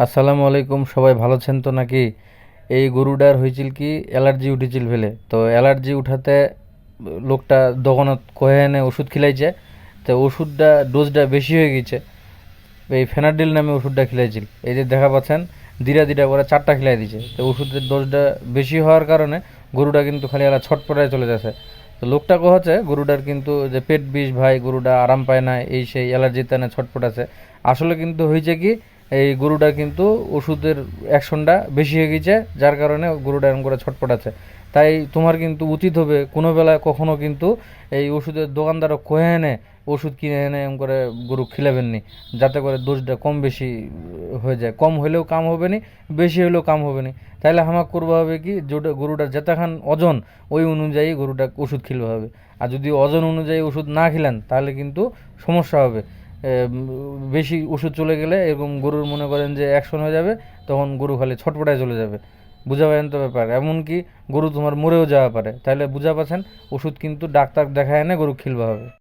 আসসালামু আলাইকুম, সবাই ভালো আছেন তো নাকি? এই গরুটার হয়েছিল কি, অ্যালার্জি উঠেছিল ফেলে। তো অ্যালার্জি উঠাতে লোকটা দোকানত কয়ে এনে ওষুধ খিলাইছে, তো ওষুধটা ডোজটা বেশি হয়ে গেছে। এই ফেনাডিল নামে ওষুধটা খিলাইছিল। এই যে দেখা পাচ্ছেন, দিরা দিরা করে চারটা খিলাই দিছে। তো ওষুধের ডোজটা বেশি হওয়ার কারণে গরুটা কিন্তু খালি এলা ছটপটায় চলে যাচ্ছে। তো লোকটা কহছে গরুটার কিন্তু যে পেট বিষ ভাই, গরুটা আরাম পায় না, এই সেই অ্যালার্জির না ছটপট আছে। আসলে কিন্তু হয়েছে কি এই গরুটা কিন্তু ওষুধের অ্যাকশনটা বেশি হয়ে গেছে যার কারণে গরুটা এরকম করে ছটপট আছে। তাই তোমার কিন্তু উচিত হবে কোনো বেলায় কখনো কিন্তু এই ওষুধের দোকানদারও কয়ে এনে ওষুধ কিনে এনে এরকম করে গরু খিলাবেন নি যাতে করে দোষটা কম বেশি হয়ে যায়। কম হলেও কাম হবে না বেশি হলেও কাম হবে না তাহলে হামাক করব হবে কি যেটা গরুটার যেতাখান ওজন ওই অনুযায়ী গরুটা ওষুধ খেলতে হবে। আর যদি ওজন অনুযায়ী ওষুধ না খেলেন তাহলে কিন্তু সমস্যা হবে। এম, বেশি ওষুধ চলে গেলে এরকম গরুর মনে করেন যে অ্যাকশন হয়ে যাবে, তখন গরু খালি ছটপটায় চলে যাবে। বুঝা পারেন তো ব্যাপার? এমনকি গরু তোমার মরেও যাওয়া পারে। তাহলে বুঝা পাচ্ছেন ওষুধ কিন্তু ডাক্তার দেখায় এনে গরু খিলবা হবে।